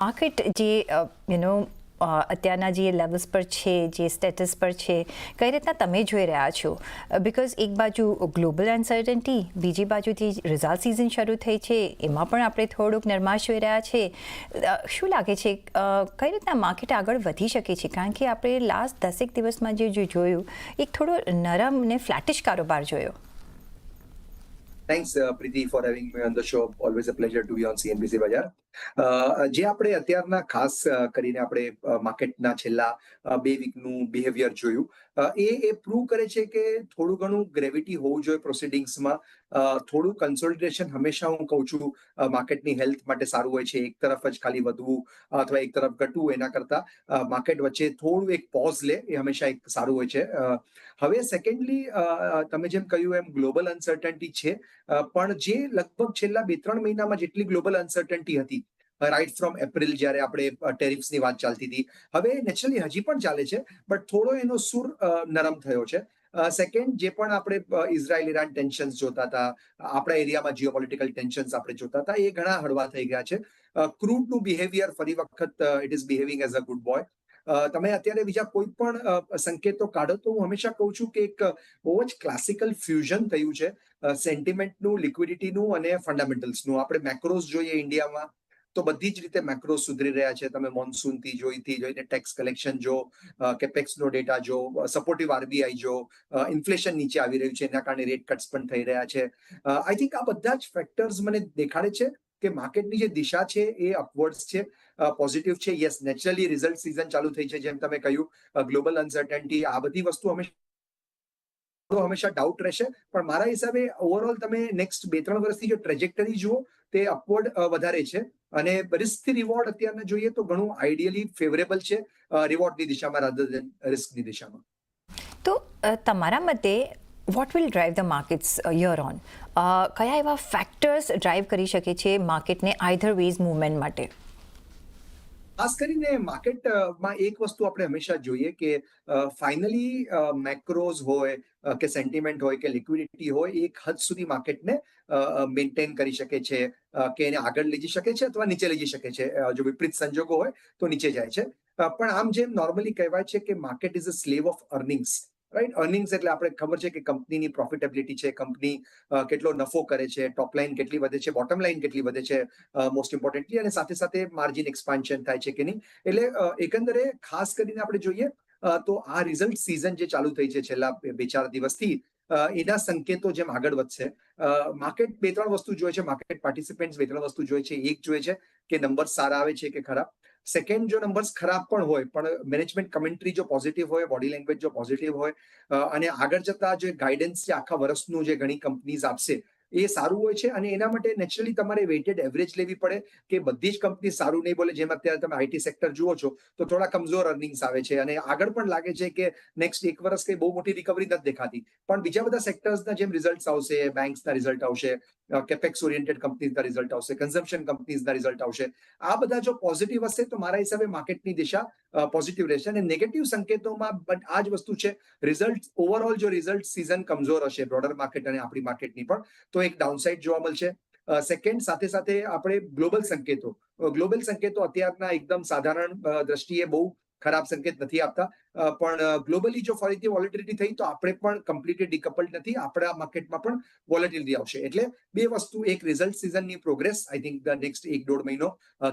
Market જે you know અત્યારના જે લેવલ્સ પર છે, જે સ્ટેટસ પર છે, કઈ રીતના તમે જોઈ રહ્યા છો? બિકોઝ એક બાજુ ગ્લોબલ અનસર્ટન્ટી બીજી બાજુથી રિઝલ્ટ સિઝન શરૂ થઈ છે, એમાં પણ આપણે થોડુંક નરમાશ જોઈ રહ્યા છે. શું લાગે છે કઈ રીતના માર્કેટ આગળ વધી શકે છે? કારણ કે આપણે લાસ્ટ દસેક દિવસમાં જે જોયું, એક થોડો નરમ ને ફ્લેટિશ કારોબાર જોયો. Thanks Preeti for having me on the show always a pleasure to be on CNBC Bazaar જે આપણે અત્યારના ખાસ કરીને આપણે માર્કેટના છેલ્લા બે વીકનું બિહેવિયર જોયું એ એ પ્રૂવ કરે છે કે થોડું ઘણું ગ્રેવિટી હોવું જોઈએ પ્રોસિડિંગ્સમાં થોડું કન્સોલિડેશન હંમેશા હું કહું છું માર્કેટની હેલ્થ માટે સારું હોય છે, એક તરફ જ ખાલી વધવું અથવા એક તરફ ઘટવું એના કરતા માર્કેટ વચ્ચે થોડું એક પોઝ લે, એ હંમેશા એક સારું હોય છે. હવે સેકન્ડલી તમે જેમ કહ્યું એમ ગ્લોબલ અનસર્ટન્ટી છે પણ જે લગભગ છેલ્લા બે ત્રણ મહિનામાં જેટલી ગ્લોબલ અનસર્ટન્ટી હતી રાઈટ ફ્રોમ એપ્રિલ જ્યારે આપણે ટેરિફ્સની વાત ચાલતી હતી. હવે નેચરલી હજી પણ ચાલે છે બટ થોડો એનો સુર નરમ થયો છે. સેકન્ડ જે પણ આપણે ઇઝરાયલ ઇરાન ટેન્શન્સ જોતા હતા, આપણા એરિયામાં જીઓપોલિટિકલ ટેન્શન્સ આપણે જોતા હતા, એ ઘણા હળવા થઈ ગયા છે. ક્રૂડનું બિહેવિયર ફરી વખત it is behaving as a good boy તમે અત્યારે બીજા કોઈ પણ સંકેતો કાઢો તો હું હંમેશા કહું છું કે એક, બહુ જ ક્લાસિકલ ફ્યુઝન થયું છે. સેન્ટિમેન્ટનું લિક્વિડિટીનું અને ફંડામેન્ટલ્સનું આપણે મેક્રોસ જોઈએ ઇન્ડિયામાં તો બધી જ રીતે મેક્રો સુધરી રહ્યા છે. તમે મોન્સૂનથી જોઈથી જોઈને ટેક્સ કલેક્શન જો કેપેક્સનો ડેટા જો સપોર્ટિવ આરબીઆઈ જો ઇન્ફ્લેશન નીચે આવી રહ્યું છે. એના કારણે રેટ કટ્સ પણ થઈ રહ્યા છે. આઈ થિંક આ બધા જ ફેક્ટર્સ મને દેખાડે છે કે માર્કેટની જે દિશા છે એ અપવર્ડ્સ છે. પોઝિટિવ છે. યસ નેચરલી રિઝલ્ટ સિઝન ચાલુ થઈ છે. જેમ તમે કહ્યું ગ્લોબલ અનસર્ટન્ટી આ બધી વસ્તુ હંમેશા તો હંમેશા ડાઉટ રહેશે. પણ મારા હિસાબે ઓવરઓલ તમે નેક્સ્ટ બે ત્રણ વર્ષથી જો ટ્રેજેક્ટરી જુઓ, તે અપવર્ડ વધારે છે. અને રિસ્કથી રિવોર્ડ અત્યારના જોઈએ તો ઘણું આઈડિયલી ફેવરેબલ છે રિવોર્ડની દિશામાં રાધર દેન રિસ્કની દિશામાં. તો તમારા મતે what will drive the markets year on કયા એવા ફેક્ટર્સ ડ્રાઈવ કરી શકે છે માર્કેટને આઈધર વેઝ મૂવમેન્ટ માટે? ખાસ કરીને માર્કેટમાં એક વસ્તુ આપણે હંમેશા જોઈએ કે ફાઇનલી મેક્રોઝ હોય કે સેન્ટિમેન્ટ હોય, કે લિક્વિડિટી હોય એક હદ સુધી માર્કેટને મેન્ટેન કરી શકે છે કે એને આગળ લઈ જઈ શકે છે અથવા નીચે લઈ જઈ શકે છે. જો વિપરીત સંજોગો હોય તો નીચે જાય છે. પણ આમ જેમ નોર્મલી કહેવાય છે કે market is a slave of earnings right earnings એટલે આપણે ખબર છે કે કંપનીની પ્રોફિટેબિલિટી છે, કંપની કેટલો નફો કરે છે ટોપ લાઇન કેટલી વધે છે બોટમ લાઇન કેટલી વધે છે મોસ્ટ ઇમ્પોર્ટન્ટલી અને સાથે સાથે માર્જિન એક્સપાન્શન થાય છે કે નહીં. એટલે એકંદરે ખાસ કરીને આપણે જોઈએ તો આ રિઝલ્ટ સિઝન જે ચાલુ થઈ છે છેલ્લા બે ચાર દિવસથી એના સંકેતો જેમ આગળ વધશે માર્કેટ બે, ત્રણ વસ્તુ જોઈએ છે માર્કેટ પાર્ટિસિપેન્ટ બે, ત્રણ વસ્તુ જોઈએ છે, એક જોઈએ છે કે નંબર સારા આવે છે કે ખરાબ. સેકન્ડ જો નંબર્સ ખરાબ પણ હોય, પણ મેનેજમેન્ટ કમેન્ટ્રી જો પોઝિટિવ હોય બોડી લેંગ્વેજ જો પોઝિટિવ હોય અને આગળ જતા જે ગાઈડન્સ છે આખા વર્ષનું જે ઘણી કંપનીઝ આપશે, એ સારું હોય છે અને એના માટે નેચરલી તમારે વેઇટેડ એવરેજ લેવી પડે કે બધી જ કંપની સારું નહીં બોલે, જેમ અત્યારે તમે આઈટી સેક્ટર જુઓ છો, તો થોડા કમજોર અર્નિંગ્સ આવે છે. અને આગળ પણ લાગે છે કે નેક્સ્ટ એક વર્ષ કઈ બહુ મોટી રિકવરી નથી દેખાતી. પણ બીજા બધા સેક્ટર્સના જેમ રિઝલ્ટ આવશે બેંક્સના રિઝલ્ટ આવશે કેપેક્સ ઓરિએન્ટેડ કંપનીઝના રિઝલ્ટ આવશે કન્ઝમ્પશન કંપનીઝના રિઝલ્ટ આવશે આ બધા જો પોઝિટિવ હશે તો મારા હિસાબે માર્કેટની દિશા પોઝિટિવ રહેશે અને નેગેટિવ સંકેતોમાં બટ આ જ વસ્તુ છે રિઝલ્ટ ઓવરઓલ જો રિઝલ્ટ સિઝન કમજોર હશે બ્રોડર માર્કેટ અને આપણી માર્કેટની પણ, તો એક ડાઉનસાઇડ જોવા મળશે. સેકન્ડ સાથે સાથે આપણે ગ્લોબલ સંકેતો ગ્લોબલ સંકેતો અત્યારના એકદમ સાધારણ દ્રષ્ટિએ બહુ ખરાબ સંકેત નથી આપતા. પણ ગ્લોબલી જો ફરીથી વોલેટિલિટી થઈ તો આપણે પણ કમ્પ્લીટલી ડિકપલ્ડ નથી. આપણા માર્કેટમાં પણ વોલેટિલિટી આવશે. એટલે બે વસ્તુ, એક result સિઝનની progress I think the next એક દોઢ મહિનો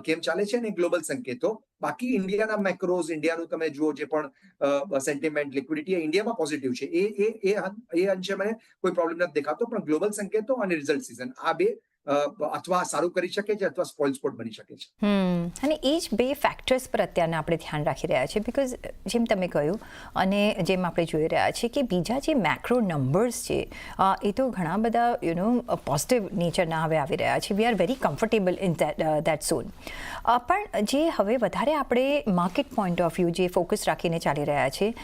કેમ ચાલે છે અને ગ્લોબલ સંકેતો. બાકી ઇન્ડિયાના મેક્રોઝ ઇન્ડિયાનું તમે જુઓ જે પણ સેન્ટિમેન્ટ લિક્વિડિટી ઇન્ડિયામાં પોઝિટિવ છે. એ એ એ અંશે મને કોઈ પ્રોબ્લેમ નથી દેખાતો, પણ ગ્લોબલ સંકેતો અને રિઝલ્ટ સિઝન આ બે અથવા સારું કરી શકે છે અથવા સ્પોઇલ સ્પોટ બની શકે છે. અને એ જ બે ફેક્ટર્સ પર અત્યારના આપણે ધ્યાન રાખી રહ્યા છીએ બિકોઝ જેમ તમે કહ્યું અને જેમ આપણે જોઈ રહ્યા છીએ કે બીજા જે મેક્રો નંબર્સ છે એ તો ઘણા બધા યુ નો પોઝિટિવ નેચરના હવે આવી રહ્યા છે. We are very comfortable in that zone પણ જે હવે વધારે આપણે માર્કેટ પોઈન્ટ ઓફ વ્યૂ જે ફોકસ રાખીને ચાલી રહ્યા છે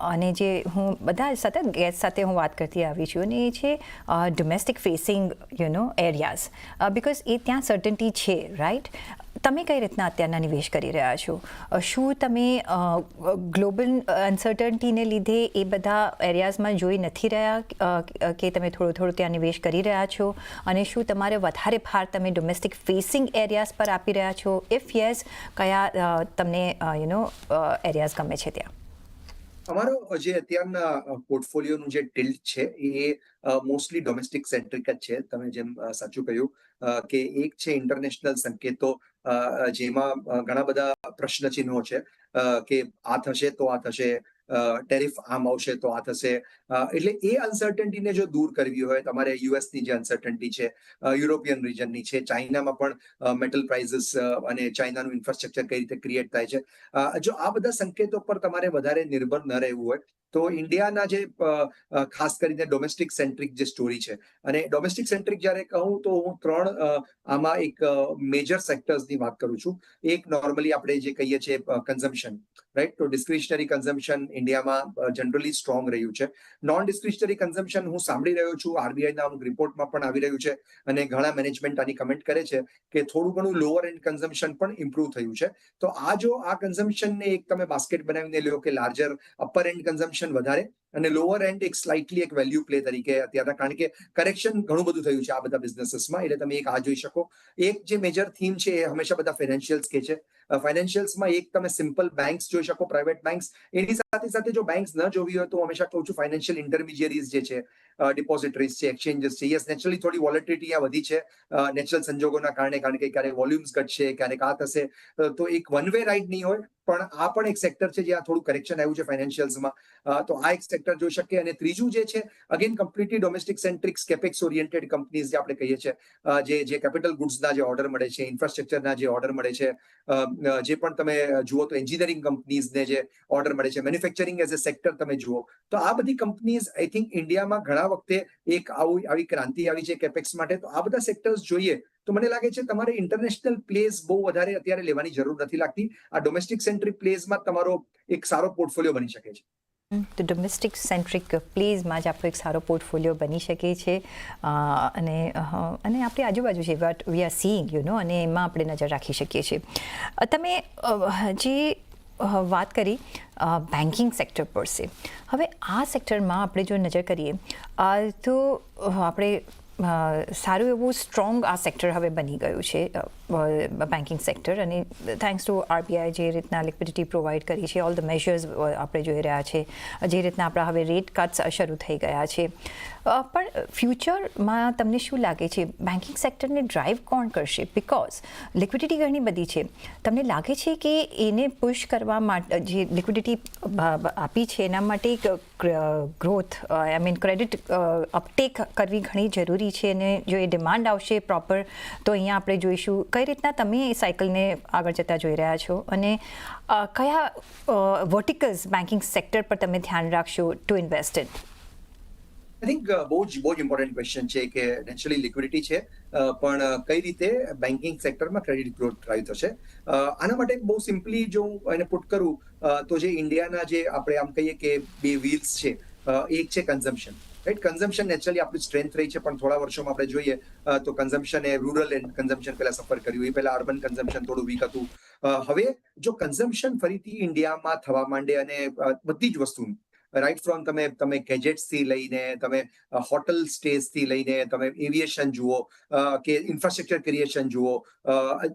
અને જે હું બધા સતત ગેસ સાથે હું વાત કરતી આવી છું અને એ છે domestic facing you know areas because એ ત્યાં સર્ટન્ટી છે રાઈટ તમે કઈ રીતના અત્યારના નિવેશ કરી રહ્યા છો? શું તમે ગ્લોબલ અનસર્ટન્ટીને લીધે એ બધા એરિયાઝમાં જોઈ નથી રહ્યા કે તમે થોડું થોડું ત્યાં નિવેશ કરી રહ્યા છો? અને શું તમારે વધારે ભાર તમે ડોમેસ્ટિક ફેસિંગ એરિયાઝ પર આપી રહ્યા છો? ઇફ યસ કયા તમને યુ નો એરિયાઝ ગમે છે ત્યાં? અમારો જે અત્યારના પોર્ટફોલિયોનું જે ટિલ્ટ છે, એ મોસ્ટલી ડોમેસ્ટિક સેન્ટ્રિક જ છે. તમે જેમ સાચું કહ્યું કે એક છે ઇન્ટરનેશનલ સંકેતો જેમાં ઘણા બધા પ્રશ્ન ચિહ્નો છે કે આ થશે તો આ થશે ટેરિફ આમ આવશે તો આ થશે. એટલે એ અનસર્ટન્ટીને જો દૂર કરવી હોય, તમારે યુએસની જે અનસર્ટન્ટી છે યુરોપિયન રિજનની છે ચાઇનામાં પણ મેટલ પ્રાઇઝીસ અને ચાઇનાનું ઇન્ફ્રાસ્ટ્રક્ચર કઈ રીતે ક્રિએટ થાય છે. જો આ બધા સંકેતો પર તમારે વધારે નિર્ભર ન રહેવું હોય તો ઇન્ડિયાના જે ખાસ કરીને ડોમેસ્ટિક સેન્ટ્રિક જે સ્ટોરી છે. અને ડોમેસ્ટિક સેન્ટ્રિક જ્યારે કહું તો હું ત્રણ આમાં એક મેજર સેક્ટર્સની વાત કરું છું. એક નોર્મલી આપણે જે કહીએ છીએ કન્ઝમ્પશન રાઈટ તો ડિસ્ક્રિશનરી કન્ઝમ્પશન ઇન્ડિયામાં જનરલી સ્ટ્રોંગ રહ્યું છે. નોન ડિસ્ક્રિશનરી કન્ઝમ્પશન હું સાંભળી રહ્યો છું. આરબીઆઈના અમુક રિપોર્ટમાં પણ આવી રહ્યું છે. અને ઘણા મેનેજમેન્ટ આની કમેન્ટ કરે છે કે થોડું ઘણું લોઅર એન્ડ કન્ઝમ્પશન પણ ઇમ્પ્રુવ થયું છે. તો આ જો આ કન્ઝમ્પશનને એક તમે બાસ્કેટ બનાવીને લ્યો કે લાર્જર અપર એન્ડ કન્ઝમ્પશન વધારે અને લોઅર એન્ડ એક સ્લાઇટલી એક વેલ્યુ પ્લે તરીકે અત્યારે કારણ કે કરેક્શન ઘણું બધું થયું છે આ બધા બિઝનેસીસમાં એટલે તમે એક આ જોઈ શકો. એક જે મેજર થીમ છે એ હંમેશા બધા ફાઇનાન્શિયલ્સ કે છે. ફાઇનાન્શિયલ્સમાં એક તમે સિમ્પલ બેંક્સ જોઈ શકો પ્રાઇવેટ બેંક્સ એની સાથે સાથે જો બેંક્સ ન જોવી હોય તો હંમેશા કહું છું ફાઇનાન્શિયલ ઇન્ટરમિડિયરીઝ જે છે ડિપોઝિટરીઝ છે એક્સચેન્જીસ છે યસ નેચરલી થોડી વોલેટિલિટી આ વધી છે નેચરલ સંજોગોના કારણે કારણ કે ક્યારેક વોલ્યુમ્સ ઘટશે, ક્યારેક આ થશે તો એક વન વે રાઇડ નહીં હોય, પણ આ પણ એક સેક્ટર છે જ્યાં થોડું કરેક્શન આવ્યું છે ફાઇનાન્શિયલ્સમાં તો આ એક સેક્ટર જોઈ શકીએ. અને ત્રીજું જે છે again completely domestic centrics capex oriented companies જે આપણે કહીએ છીએ જે જે કેપિટલ ગુડ્સના જે ઓર્ડર મળે છે ઇન્ફ્રાસ્ટ્રક્ચરના જે ઓર્ડર મળે છે જે પણ તમે જુઓ તો એન્જિનિયરિંગ કંપનીઝને જે ઓર્ડર મળે છે મેન્યુફેક્ચરિંગ એઝ અ સેક્ટર તમે જુઓ. તો આ બધી કંપનીઝ આઈ થિંક ઇન્ડિયામાં ઘણા વખતે એક આવું, આવી ક્રાંતિ આવી છે કેપેક્સ માટે. તો આ બધા સેક્ટર્સ જોઈએ. તો મને લાગે છે તમારે ઇન્ટરનેશનલ પ્લેસ બહુ વધારે અત્યારે લેવાની જરૂર નથી લાગતી. આ ડોમેસ્ટિક સેન્ટ્રિક પ્લેસમાં તમારો એક સારો પોર્ટફોલિયો બની શકે છે. તો ડોમેસ્ટિક સેન્ટ્રિક પ્લેઝમાં જ આપણો એક સારો પોર્ટફોલિયો બની શકે છે. અને અને આપણી આજુબાજુ છે what we are seeing you know અને એમાં આપણે નજર રાખી શકીએ છીએ. તમે જે વાત કરી બેન્કિંગ સેક્ટર પર છે. હવે આ સેક્ટરમાં આપણે જો નજર કરીએ તો આપણે સારું એવું સ્ટ્રોંગ આ સેક્ટર હવે બની ગયું છે. બેન્કિંગ સેક્ટર અને થેન્ક્સ ટુ આરબીઆઈ જે રીતના લિક્વિડિટી પ્રોવાઈડ કરી છે ઓલ ધ મેજર્સ આપણે જોઈ રહ્યા છે, જે રીતના આપણા હવે રેટ કટ્સ શરૂ થઈ ગયા છે. પણ ફ્યુચરમાં તમને શું લાગે છે? બેન્કિંગ સેક્ટરને ડ્રાઈવ કોણ કરશે? બિકોઝ લિક્વિડિટી ઘણી બધી છે. તમને લાગે છે કે એને પુશ કરવા માટે, જે લિક્વિડિટી આપી છે, એના માટે growth I mean credit uptake કરવી ઘણી જરૂરી છે અને જો એ ડિમાન્ડ આવશે પ્રોપર તો અહીંયા આપણે જોઈશું કઈ રીતના તમે સાયકલને આગળ જતા જોઈ રહ્યા છો? અને કયા વર્ટિકલ્સ બેન્કિંગ સેક્ટર પર તમે ધ્યાન રાખશો to invest in I think બહુ જ બહુ જ ઇમ્પોર્ટન્ટ ક્વેશ્ચન છે કે નેચરલી લિક્વિડિટી છે. પણ કઈ રીતે બેન્કિંગ સેક્ટરમાં ક્રેડિટ ગ્રોથ ડ્રાઈવ થશે? આના માટે બહુ સિમ્પલી જો હું એને પુટ કરું તો જે ઇન્ડિયાના જે આપણે આમ કહીએ કે બે વ્હીલ્સ છે એક છે કન્ઝમ્પશન રાઈટ કન્ઝમ્પશન નેચરલી આપણી સ્ટ્રેન્થ રહી છે, પણ થોડા વર્ષોમાં આપણે જોઈએ તો કન્ઝમ્પશન રૂરલ એન્ડ કન્ઝમ્પશન પહેલા સફર કર્યું. એ પહેલા અર્બન કન્ઝમ્પશન થોડું વીક હતું. હવે જો કન્ઝમ્પશન ફરીથી ઇન્ડિયામાં થવા માંડે અને બધી જ વસ્તુનું રાઈટ ફ્રોમ તમે તમે ગેજેટ્સથી લઈને, તમે હોટલ સ્ટેજથી લઈને, તમે એવિએશન જુઓ કે ઇન્ફ્રાસ્ટ્રક્ચર ક્રિએશન જુઓ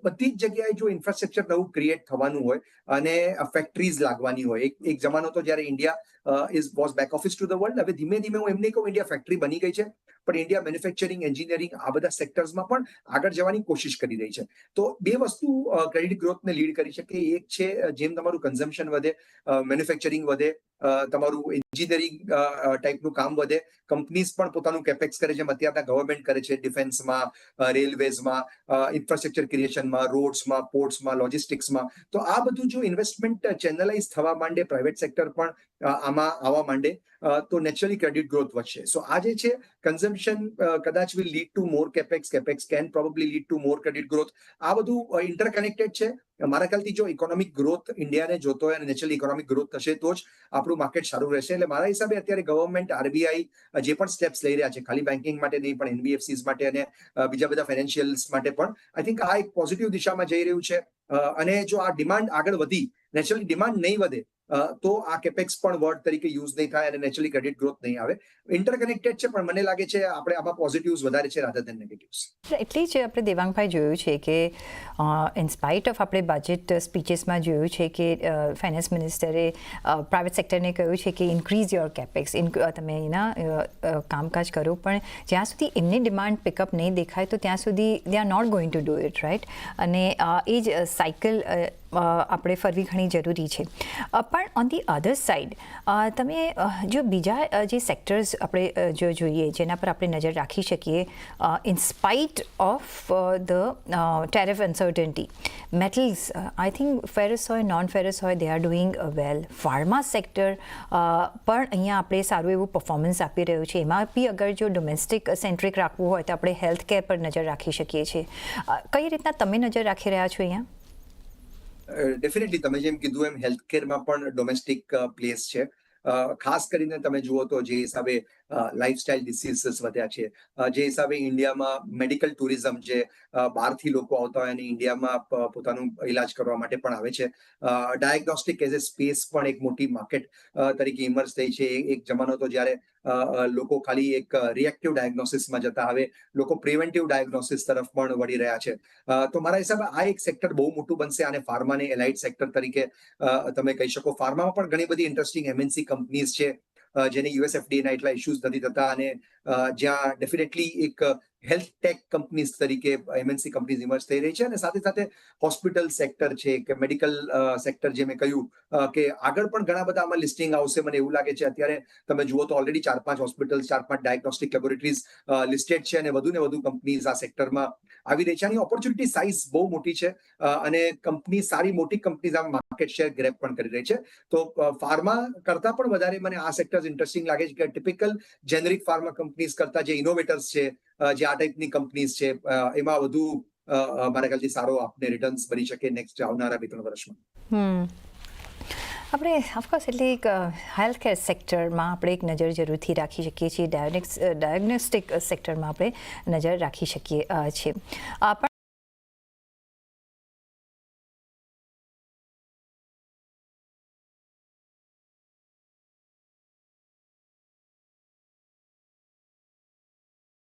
બધી જ જગ્યાએ જો ઇન્ફ્રાસ્ટ્રક્ચર નવું ક્રિએટ થવાનું હોય અને ફેક્ટરીઝ લાગવાની હોય. એક જમાનો તો જ્યારે India is was back office to the world હવે ધીમે ધીમે હું એમ નહીં કહું ઇન્ડિયા ફેક્ટરી બની ગઈ છે. પણ ઇન્ડિયા મેન્યુફેક્ચરિંગ એન્જિનિયરિંગ આ બધા સેક્ટર્સમાં પણ આગળ જવાની કોશિશ કરી રહી છે. તો બે વસ્તુ ક્રેડિટ ગ્રોથને લીડ કરી શકે એક છે, જેમ તમારું કન્ઝમ્પશન વધે મેન્યુફેક્ચરિંગ વધે તમારું એન્જિનિયરિંગ ટાઈપનું કામ વધે. કંપનીઝ પણ પોતાનું કેપેક્સ કરે છે. અત્યારના ગવર્મેન્ટ કરે છે ડિફેન્સમાં રેલવેઝમાં ઇન્ફ્રાસ્ટ્રક્ચર ક્રિએશનમાં રોડ્સમાં પોર્ટ્સમાં લોજિસ્ટિક્સમાં તો આ બધું જો ઇન્વેસ્ટમેન્ટ ચેનલાઇઝ થવા માંડે પ્રાઇવેટ સેક્ટર પણ આમાં આવવા માંડે તો નેચરલી ક્રેડિટ ગ્રોથ વધશે. સો આ જે છે કન્ઝમ્પશન કદાચ will lead to more capex capex can probably lead to more credit growth આ બધું ઇન્ટરકનેક્ટેડ છે. મારા ખ્યાલથી જો ઇકોનોમિક ગ્રોથ ઇન્ડિયાને જોતો હોય અને નેચરલી ઇકોનોમિક ગ્રોથ થશે, તો જ આપણું માર્કેટ સારું રહેશે. એટલે મારા હિસાબે અત્યારે ગવર્મેન્ટ આરબીઆઈ જે પણ સ્ટેપ્સ લઈ રહ્યા છે, ખાલી બેન્કિંગ માટે નહીં, પણ એનબીએફસીસ માટે અને બીજા બધા ફાઇનાન્શિયલ્સ માટે પણ આઈ થિંક આ એક પોઝિટિવ દિશામાં જઈ રહ્યું છે. અને જો આ ડિમાન્ડ આગળ વધી નેચરલી ડિમાન્ડ નહીં વધે તો આ કેપેક્સ પણ વર્ડ તરીકે યુઝ નહીં થાય અને નેચરલી ક્રેડિટ ગ્રોથ નહીં આવે. ઇન્ટરકનેક્ટેડ છે, પણ મને લાગે છે આપણે આમાં પોઝિટિવ્સ વધારે છે રાધર દેન નેગેટિવ્સ એટલી જ આપણે દેવાંગભાઈ જોયું છે કે ઇન્સ્પાઇટ ઓફ આપણે બજેટ સ્પીચીસમાં જોયું છે કે ફાઇનાન્સ મિનિસ્ટરે પ્રાઇવેટ સેક્ટરને કહ્યું છે કે ઇન્ક્રીઝ યોર કેપેક્સ તમે એના કામકાજ કરો, પણ જ્યાં સુધી એમની ડિમાન્ડ પિકઅપ નહીં દેખાય તો ત્યાં સુધી they are not going to do it right અને એ જ સાયકલ આપણે ફરવી ઘણી જરૂરી છે. પણ ઓન ધી અધર સાઇડ તમે જો બીજા જે સેક્ટર્સ આપણે જો જોઈએ, જેના પર આપણે નજર રાખી શકીએ in spite of the tariff uncertainty metals I think ferrous હોય નોન ફેરસ હોય they are doing well pharma sector પણ અહીંયા આપણે સારું એવું પરફોર્મન્સ આપી રહ્યું છે. એમાં બી અગર જો ડોમેસ્ટિક સેન્ટ્રિક રાખવું હોય તો આપણે હેલ્થ કેર પર નજર રાખી શકીએ છીએ. કઈ રીતના તમે નજર રાખી રહ્યા છો અહીંયા? ડેફિનેટલી તમે જેમ કીધું એમ હેલ્થ કેરમાં પણ ડોમેસ્ટિક પ્લેસ છે. ખાસ કરીને તમે જુઓ તો જે હિસાબે લાઇફસ્ટાઇલ ડિસીઝીસ વધ્યા છે. જે હિસાબે ઇન્ડિયામાં મેડિકલ ટુરિઝમ જે બહારથી લોકો આવતા હોય અને ઇન્ડિયામાં પોતાનું ઇલાજ કરવા માટે પણ આવે છે. ડાયગ્નોસ્ટિક એઝ એ સ્પેસ પણ એક મોટી માર્કેટ તરીકે ઇમર્જ થઈ છે. એક જમાનો તો જ્યારે લોકો ખાલી એક રિએક્ટિવ ડાયગ્નોસિસમાં જતા હવે લોકો પ્રિવેન્ટિવ ડાયગ્નોસિસ તરફ પણ વળી રહ્યા છે. તો મારા હિસાબે આ એક સેક્ટર બહુ મોટું બનશે અને ફાર્માને એલાઇટ સેક્ટર તરીકે તમે કહી શકો. ફાર્મામાં પણ ઘણી બધી ઇન્ટરેસ્ટિંગ એમએનસી કંપનીઝ છે. જેને યુએસએફડીના એટલા ઇશ્યુઝ નથી થતા અને જ્યાં ડેફિનેટલી એક હેલ્થ ટેક કંપનીઝ તરીકે એમએનસી કંપનીઝ ઇમર્જ થઈ રહી છે અને સાથે સાથે હોસ્પિટલ સેક્ટર છે કે મેડિકલ સેક્ટર જે મેં કહ્યું કે આગળ પણ ઘણા બધા આમાં લિસ્ટિંગ આવશે. મને એવું લાગે છે અત્યારે તમે જુઓ તો ઓલરેડી ચાર પાંચ હોસ્પિટલ ચાર પાંચ ડાયગ્નોસ્ટિક લેબોરેટરીઝ લિસ્ટેડ છે અને વધુ ને વધુ કંપનીઝ આ સેક્ટરમાં આવી રહી છે. આની ઓપોર્ચ્યુનિટી સાઇઝ બહુ મોટી છે અને કંપની સારી મોટી કંપનીઝ આ માર્કેટ શેર ગ્રેપ પણ કરી રહી છે. તો ફાર્મા કરતા પણ વધારે મને આ સેક્ટર્સ ઇન્ટરેસ્ટિંગ લાગે છે કે ટિપિકલ જેનરિક ફાર્મા કંપનીઝ કરતા જે ઇનોવેટર્સ છે જે આ ટાઈપની કંપનીઝ છે એમાં વધુ મારા ખ્યાલથી સારો આપને રિટર્ન્સ બની શકે નેક્સ્ટ આવનારા બે ત્રણ વર્ષમાં. આપણે ઓફકોર્સ એટલે એક હેલ્થ કેર સેક્ટરમાં આપણે એક નજર જરૂરથી રાખી શકીએ છીએ. ડાયગ્નોસ્ટિક સેક્ટરમાં આપણે નજર રાખી શકીએ છીએ.